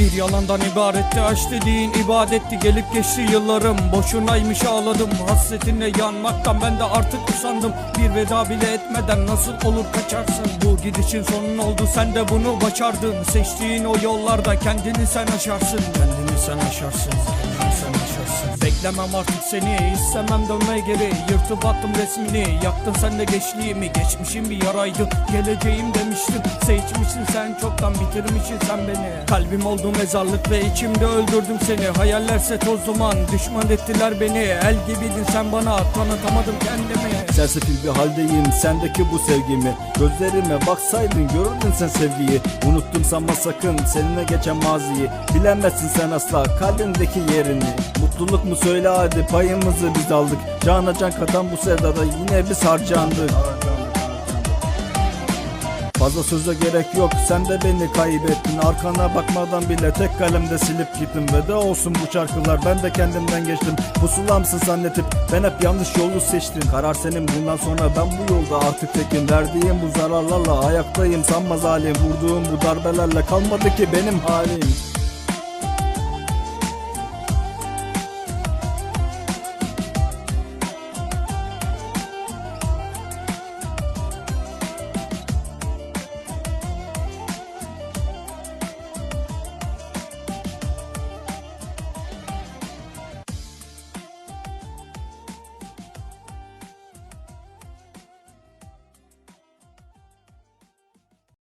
Bir yalandan ibaretti aşk dediğin ibadetti. Gelip geçti yıllarım. Boşunaymış ağladım. Hasretinle yanmaktan ben de artık usandım. Bir veda bile etmeden nasıl olur kaçarsın? Bu gidişin sonun oldu. Sen de bunu başardın. Seçtiğin o yollarda kendini sen aşarsın. Kendini sen aşarsın. Kendini sen aşarsın Beklemem artık seni istemem dönme geri. Yırtıp attım resmini yaktın sen de geçliğimi. Geçmişim bir yaraydı geleceğim demiştim. Seçmişsin sen çoktan bitirmişsin sen beni. Kalbim oldu mezarlık ve içimde öldürdüm seni. Hayallerse toz duman düşman ettiler beni. El gibiydin sen bana tanıtamadım kendimi. Sersefil bir haldeyim sendeki bu sevgimi. Gözlerime baksaydın görürdün sen sevgiyi. Unuttum sanma sakın seninle geçen maziyi. Bilemezsin sen asla kalbindeki yerini. Mutluluk mu söyle hadi payımızı biz aldık. Cana can katan bu sevdada yine biz harcandık Fazla söze gerek yok sen de beni kaybettin. Arkana bakmadan bile tek kalemde silip gittim. Veda olsun bu şarkılar ben de kendimden geçtim. Pusulamsın zannetip ben hep yanlış yolu seçtim. Karar senin bundan sonra ben bu yolda artık tekim. Verdiğim bu zararlarla ayaktayım sanma zalim Vurduğum bu darbelerle kalmadı ki benim halim